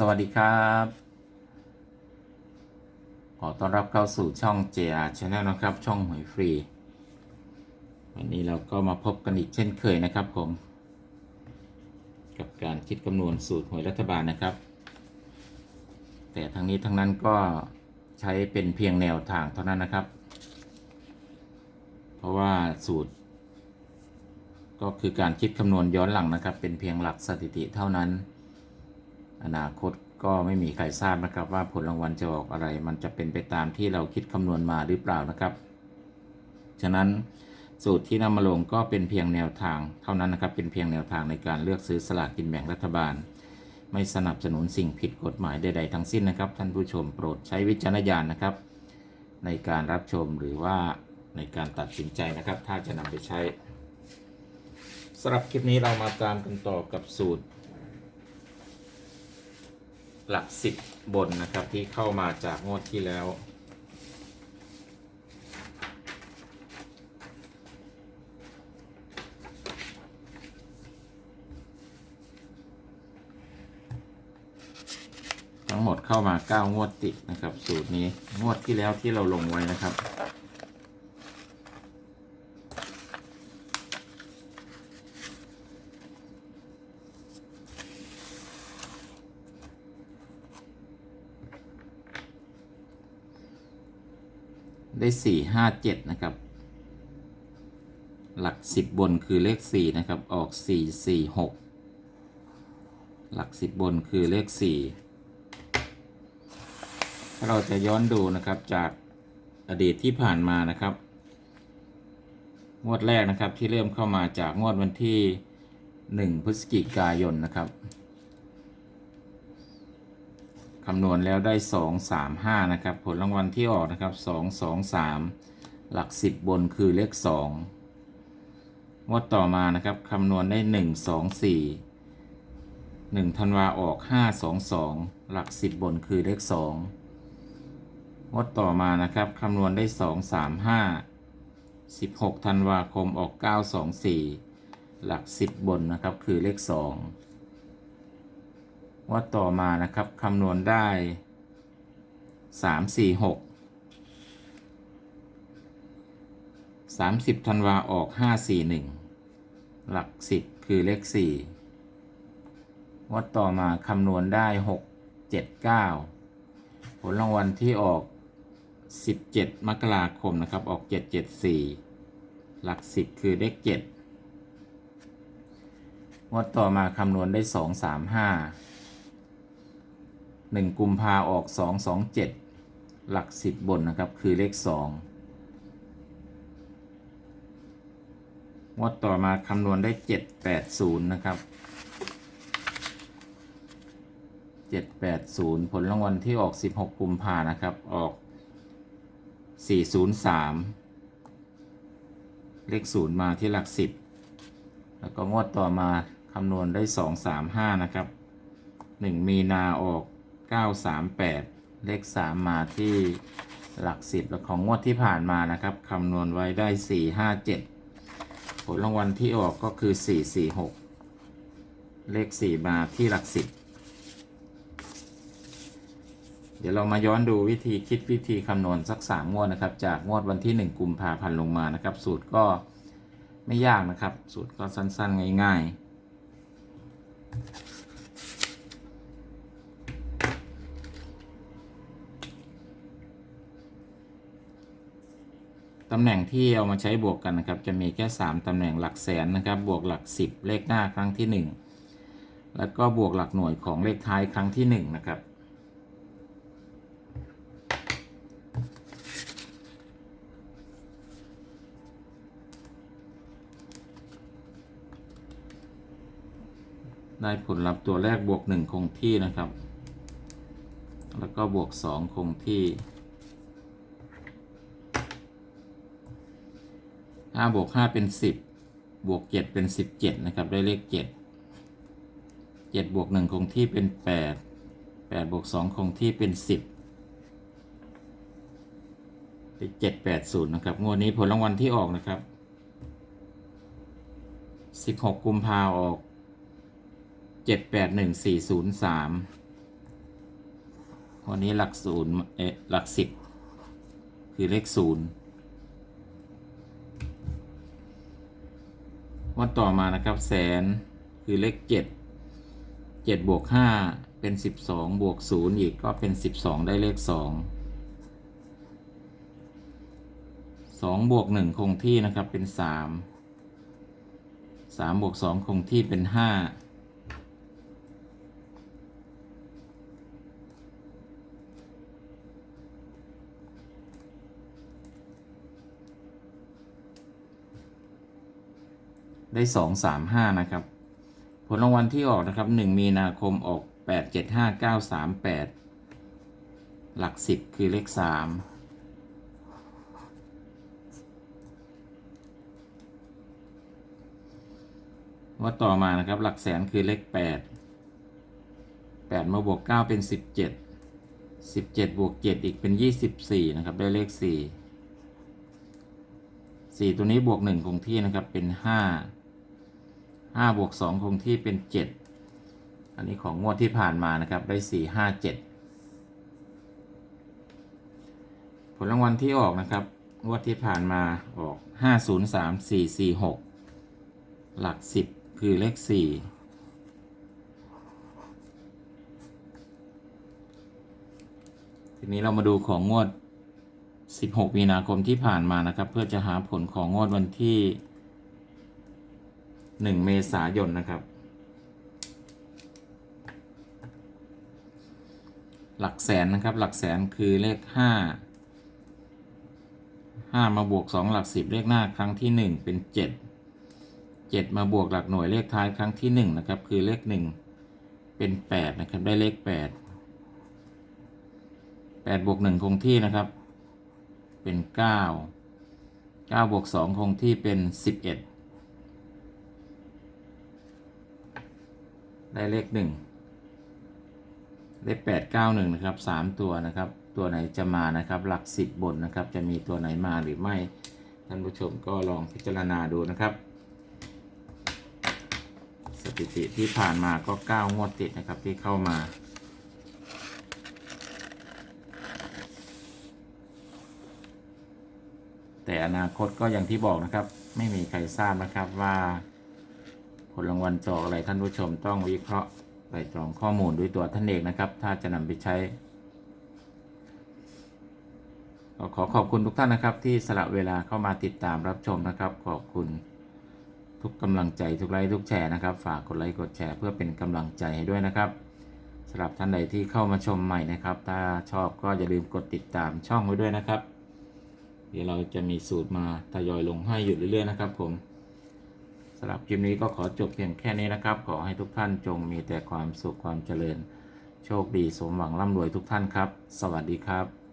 สวัสดีครับ ขอต้อนรับเข้าสู่ช่อง JR Channel นะครับ ช่องหวยฟรี วันนี้เราก็มาพบกันอีกเช่นเคยนะครับผม กับการคิดคำนวณสูตรหวยรัฐบาลนะครับ แต่ทั้งนี้ทั้งนั้นก็ใช้เป็นเพียงแนวทางเท่านั้นนะครับ เพราะว่าสูตร ก็คือการคิดคำนวณย้อนหลังนะครับ เป็นเพียงหลักสถิติเท่านั้น อนาคตก็ไม่มีใครทราบนะครับว่าผลรางวัลจะออกอะไร มันจะเป็นไปตามที่เราคิดคำนวณมาหรือเปล่านะครับ ฉะนั้นสูตรที่นำมาลงก็เป็นเพียงแนวทาง เท่านั้นนะครับ เป็นเพียงแนวทางในการเลือกซื้อสลากกินแบ่งรัฐบาล ไม่สนับสนุนสิ่งผิดกฎหมายใด ๆ ทั้งสิ้นนะครับ ท่านผู้ชมโปรดใช้วิจารณญาณนะครับ ในการรับชมหรือว่าในการตัดสินใจนะครับ ถ้าจะนำไปใช้สำหรับคลิปนี้เรามาตามกันต่อกับสูตร หลักสิบบนนะครับที่เข้ามาจากงวดที่แล้ว ทั้งหมดเข้ามา 9 งวดติดนะครับ สูตรนี้งวดที่แล้วที่เราลงไว้นะครับ ได้สี่ห้าเจ็ดนะครับ หลักสิบบนคือเลขสี่นะครับ ออกสี่สี่หกหลักสิบบนคือเลขสี่ถ้าเราจะย้อนดูนะครับจากอดีตที่ผ่านมานะครับ งวดแรกนะครับที่เริ่มเข้ามาจากงวดวันที่หนึ่งพฤศจิกายนนะครับ คำนวณแล้วได้สองสามห้านะครับ ผลรางวัลที่ออกนะครับสองสองสามหลักสิบบนคือเลขสองงวดต่อมานะครับคำนวณได้หนึ่งสองสี่หนึ่งธันวาออกห้าสองสองหลักสิบบนคือเลขสองงวดต่อมานะครับคำนวณได้สองสามห้าสิบหกธันวาคมออกเก้าสองสี่หลักสิบบนนะครับ คือเลขสอง ว่าต่อมานะครับคำนวณได้สามสี่หกสามสิบธันวาออกห้าสี่หนึ่งหลักสิบคือเลขสี่ว่าต่อมาคำนวณได้หกเจ็ดเก้าผลรางวัลที่ออกสิบเจ็ดมกราคมนะครับออกเจ็ดเจ็ดสี่หลักสิบคือเลขเจ็ดงวดต่อมาคำนวณได้สองสามห้า หนึ่งกุมภาออกสองสองเจ็ดหลักสิบบนนะครับ คือเลขสองงวดต่อมาคำนวณได้เจ็ดแปดศูนย์นะครับเจ็ดแปดศูนย์ผลรางวัลที่ออกสิบหกกุมภานะครับ ออกสี่ศูนย์สามเลขศูนย์มาที่หลักสิบแล้วก็งวดต่อมาคำนวณได้สองสามห้านะครับหนึ่งมีนาออก เก้าสามแปดเลขสามมาที่หลักสิบแล้วของงวดที่ผ่านมานะครับคำนวณไว้ได้สี่ห้าเจ็ดผลรางวัลที่ออกก็คือสี่สี่หกเลขสี่มาที่หลักสิบเดี๋ยวเรามาย้อนดูวิธีคิดวิธีคำนวณสักสามงวดนะครับ จากงวดวันที่ 1 กุมภาพันธ์ลงมานะครับ สูตรก็ไม่ยากนะครับ สูตรก็สั้นๆ ง่าย ๆ ตำแหน่งที่เอามาใช้บวกกันนะครับ จะมีแค่ 3ตำแหน่งหลักแสนนะครับ บวกหลัก 10 เลขหน้าครั้งที่ 1 แล้วก็บวกหลักหน่วยของเลขท้ายครั้งที่ 1 นะครับ ได้ผลลัพธ์ตัวแรกบวกหนึ่งคงที่นะครับ แล้วก็บวกสองคงที่ ห้าบวกห้าเป็นสิบบวกเจ็ดเป็นสิบเจ็ดนะครับได้เลขเจ็ดเจ็ดบวกหนึ่งคงที่เป็นแปดแปดบวกสองคงที่เป็นสิบเป็นเจ็ดแปดศูนย์นะครับงวดนี้ผลรางวัลที่ออกนะครับสิบหกกุมภาออกเจ็ดแปดหนึ่งสี่ศูนย์สามวันนี้หลักศูนย์เอะหลักสิบคือเลขศูนย์ วันต่อมานะครับแสนคือเลขเจ็ดเจ็ดบวกห้าเป็นสิบสองบวกศูนย์อีกก็เป็นสิบสองได้เลขสองสองบวกหนึ่งคงที่นะครับเป็นสามสามบวกสองคงที่เป็นห้า ได้สองสามห้านะครับ ผลรางวัลที่ออกนะครับหนึ่งมีนาคมออกแปดเจ็ดห้าเก้าสามแปดหลักสิบคือเลขสามว่าต่อมานะครับหลักแสนคือเลขแปดแปดมาบวกเก้าเป็นสิบเจ็ดสิบเจ็ดบวกเจ็ดอีกเป็นยี่สิบสี่นะครับ ได้เลขสี่สี่ตัวนี้บวกหนึ่งคงที่นะครับเป็นห้าห้าบวกสองคงที่เป็นเจ็ดอันนี้ของงวดที่ผ่านมานะครับ ได้สี่ห้าเจ็ดผลรางวัลที่ออกนะครับ งวดที่ผ่านมาออกห้าศูนย์สามสี่สี่หกหลักสิบคือเลขสี่ทีนี้เรามาดูของงวด 16 มีนาคมที่ผ่านมานะครับ เพื่อจะหาผลของงวดวันที่ 1เมษายนนะครับ หลักแสนนะครับ หลักแสนคือเลข5 5มาบวก2หลัก10เลขหน้าครั้งที่1เป็น7 7มาบวกหลักหน่วยเลขท้ายครั้งที่1นะครับ คือเลข1เป็น8นะครับ ได้เลข8 8บวก1คงที่นะครับ เป็น9 9บวก2คงที่เป็น11 ได้เลข1เลข8 9 1นะครับ3ตัวนะครับ ตัวไหนจะมานะครับ หลัก10บนนะครับ จะมีตัวไหนมาหรือไม่ ท่านผู้ชมก็ลองพิจารณาดูนะครับ สถิติที่ผ่านมาก็9งวดติดนะครับที่เข้ามาแต่อนาคตก็อย่างที่บอกนะครับ ไม่มีใครทราบนะครับว่า ผลรางวัลจออะไรท่านผู้ชมต้องวิเคราะห์ไตรตรองข้อมูลด้วยตัวท่านเองนะครับ ถ้าจะนำไปใช้ขอขอบคุณทุกท่านนะครับ ที่สละเวลาเข้ามาติดตามรับชมนะครับ ขอบคุณทุกกำลังใจทุกไลค์ทุกแชร์นะครับ ฝากกดไลค์กดแชร์เพื่อเป็นกำลังใจให้ด้วยนะครับสำหรับท่านใดที่เข้ามาชมใหม่นะครับ ถ้าชอบก็อย่าลืมกดติดตามช่องไว้ด้วยนะครับ เดี๋ยวเราจะมีสูตรมาทยอยลงให้อยู่เรื่อยๆนะครับผม สำหรับคลิปนี้ก็ขอจบเพียงแค่นี้นะครับ ขอให้ทุกท่านจงมีแต่ความสุขความเจริญ โชคดีสมหวังร่ำรวยทุกท่านครับ สวัสดีครับ